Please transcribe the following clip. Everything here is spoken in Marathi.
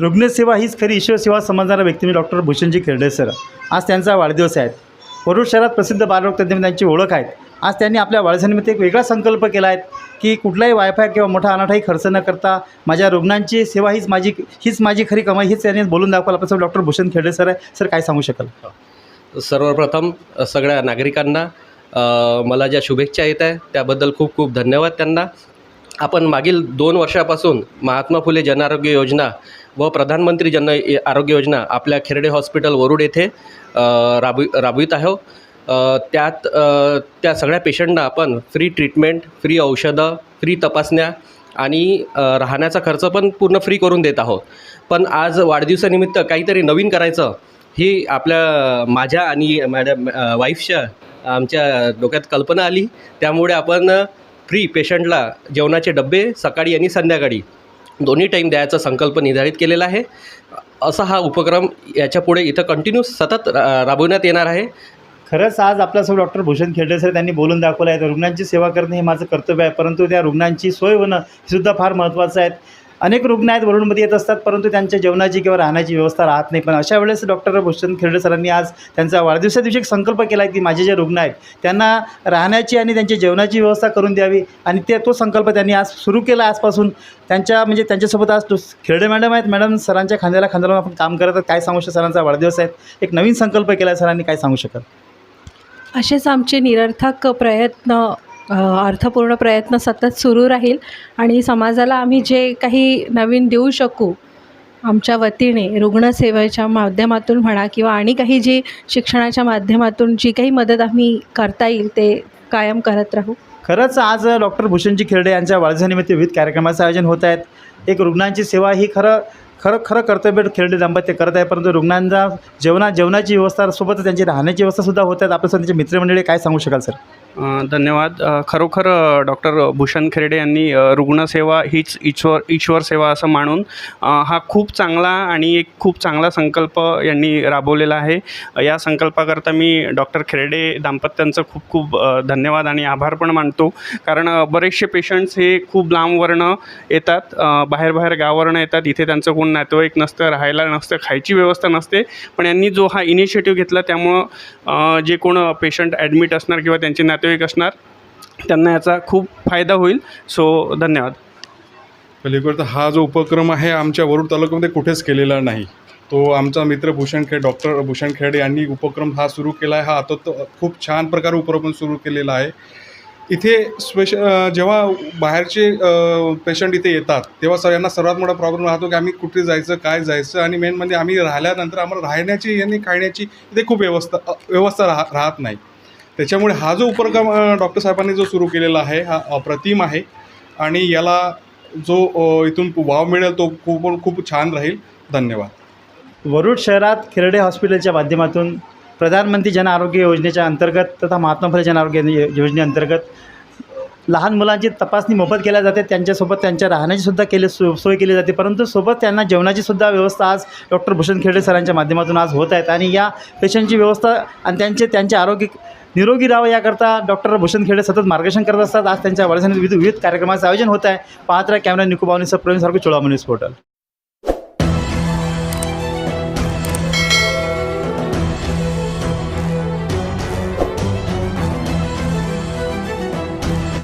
रुग्णसेवा हीच खरी ईश्वरसेवा समजणारा व्यक्ती म्हणजे डॉक्टर भूषणजी खेरडे सर. आज त्यांचा वाढदिवस आहे. वरुड शहरात प्रसिद्ध बालरोग तज्ज्ञ त्यांची ओळख आहे आज त्यांनी आपल्या वाढदिवसानिमित्त एक वेगळा संकल्प केला आहे की कुठलाही वायफाय किंवा मोठा अनाठाही खर्च न करता माझ्या रुग्णांची सेवा हीच माझी हीच माझी खरी कमाई हीच त्यांनी बोलून दाखवलं. Sir doctor Bhushan Kherde sir आहे. सर काय सांगू शकाल? सर्वप्रथम सगळ्या नागरिकांना मला ज्या शुभेच्छा येत आहे त्याबद्दल खूप खूप धन्यवाद त्यांना. आपण मागील दोन वर्षापासून महात्मा फुले जनआरोग्य योजना व प्रधानमंत्री जन आरोग्य योजना आपल्या खेरडे हॉस्पिटल वरुड येथे राबवि राबवी राबवित आहो त्यात त्या सगळ्या पेशंटना आपण फ्री ट्रीटमेंट फ्री औषधं फ्री तपासण्या आणि राहण्याचा खर्च पण पूर्ण फ्री करून देत आहोत. पण आज वाढदिवसानिमित्त काहीतरी नवीन करायचं ही आपल्या माझ्या आणि मॅडम वाईफच्या आमच्या डोक्यात कल्पना आली. त्यामुळे आपण फ्री पेशंटला जेवणाचे डबे सकाळी आणि संध्याकाळी दोन्ही टाईम द्यायचा संकल्प निर्धारित केलेला आहे. असा हा उपक्रम याच्यापुढे इथं कंटिन्यू सतत रा राबवण्यात येणार आहे. खरंच आज आपल्यासोबत डॉक्टर भूषण खेडे सर त्यांनी बोलून दाखवलं आहे. रुग्णांची सेवा करणे हे माझं कर्तव्य आहे. परंतु त्या रुग्णांची सोय होणं हे सुद्धा फार महत्त्वाचं आहे. अनेक रुग्ण आहेत वरुणमध्ये येत असतात परंतु त्यांच्या जेवणाची किंवा राहण्याची व्यवस्था राहत नाही. पण अशा वेळेस डॉक्टर भूषण खेरडे सरांनी आज त्यांचा वाढदिवसा दिवशी एक संकल्प केला आहे की माझे जे रुग्ण आहेत त्यांना राहण्याची आणि त्यांच्या जेवणाची व्यवस्था करून द्यावी. आणि ते तो संकल्प त्यांनी आज सुरू केला आजपासून. त्यांच्या म्हणजे त्यांच्यासोबत आज तो खेरडे मॅडम आहेत. मॅडम सरांच्या खांद्याला खांद्याला आपण काम करत आहात. काय सांगू शकतो सरांचा वाढदिवस आहे? एक नवीन संकल्प केला सरांनी. काय सांगू शकत असेच आमचे निरर्थक प्रयत्न अर्थपूर्ण प्रयत्न सतत सुरू राहील आणि समाजाला आम्ही जे काही नवीन देऊ शकू आमच्या वतीने रुग्णसेवेच्या माध्यमातून म्हणा किंवा आणि काही जी शिक्षणाच्या माध्यमातून जी काही मदत आम्ही करता येईल ते कायम करत राहू. खरंच आज डॉक्टर भूषणजी खेरडे यांच्या वाढदिवसानिमित्त विविध कार्यक्रमाचं आयोजन होत आहेत. एक रुग्णांची सेवा ही खरं खरं खरं कर्तव्य खेरडे दाम्पत्य करत आहे परंतु रुग्णांचा जेवणा जेवणाची व्यवस्था सोबतच त्यांची राहण्याची व्यवस्था सुद्धा होत आहेत. आपल्यासोबत त्यांचे मित्रमंडळी काय सांगू शकाल सर? धन्यवाद. खरोखर डॉक्टर भूषण खेरडे यांनी रुग्णसेवा हीच ईश्वर ईश्वर सेवा असं मानून हा खूप चांगला आणि एक खूप चांगला संकल्प यांनी राबवलेला आहे. या संकल्पाकरता मी डॉक्टर खेरडे दाम्पत्यांचं खूप खूप धन्यवाद आणि आभार पण मानतो. कारण बरेचसे पेशंट्स हे खूप लांबवरनं येतात बाहेर बाहेर गावावरनं येतात. इथे त्यांचं कोण नातेवाईक नसतं राहायला नसतं खायची व्यवस्था नसते. पण यांनी जो हा इनिशिएटिव्ह घेतला त्यामुळं जे कोण पेशंट ॲडमिट असणार किंवा त्यांचे नातेवाईक असणार. त्यांना याचा खूप फायदा होईल. सो धन्यवाद. पलीकडचा तर हा जो उपक्रम आहे आमच्या वरुड तालुक्यामध्ये कुठेच केलेला नाही. तो आमचा मित्र भूषण खेड डॉक्टर भूषण खेड यांनी उपक्रम हा सुरू केला आहे. हा आता खूप छान प्रकारे उपक्रम सुरू केलेला आहे. इथे स्पेश जेव्हा बाहेरचे पेशंट इथे येतात तेव्हा सगळ्यांना सर्वात मोठा प्रॉब्लेम राहतो की आम्ही कुठे जायचं काय जायचं आणि मेन म्हणजे आम्ही राहिल्यानंतर आम्हाला राहण्याची आणि खाण्याची इथे खूप व्यवस्था व्यवस्था राह राहत नाही. त्याच्यामुळे हा जो उपक्रम डॉक्टर साहेबांनी जो सुरू केलेला आहे हा अप्रतिम आहे. आणि याला जो इथून वाव मिळेल तो खूप खूप छान राहील. धन्यवाद. वरुड शहरात खेरडे हॉस्पिटलच्या माध्यमातून प्रधानमंत्री जन आरोग्य योजनेच्या अंतर्गत तथा महात्मा फुले जन आरोग्य योजनेअंतर्गत लहान मुलांची तपासणी मोफत केल्या जाते त्यांच्यासोबत त्यांच्या राहण्याची सुद्धा केली सो सोय केली जाते. परंतु सोबत त्यांना जेवणाची सुद्धा व्यवस्था आज डॉक्टर भूषण खेडे सरांच्या माध्यमातून आज होत आहेत. आणि या पेशंटची व्यवस्था आणि त्यांचे त्यांचे आरोग्य निरोगी राहावं याकरता डॉक्टर भूषण खेडे सतत मार्गदर्शन करत असतात. आज त्यांच्या वाढदिवसानिमित्त विविध विविध कार्यक्रमाचं आयोजन होत आहे. पाहत राहा कॅमेरा निकोबावनीसह प्रवीण सारखं चोळामणी पोर्टल.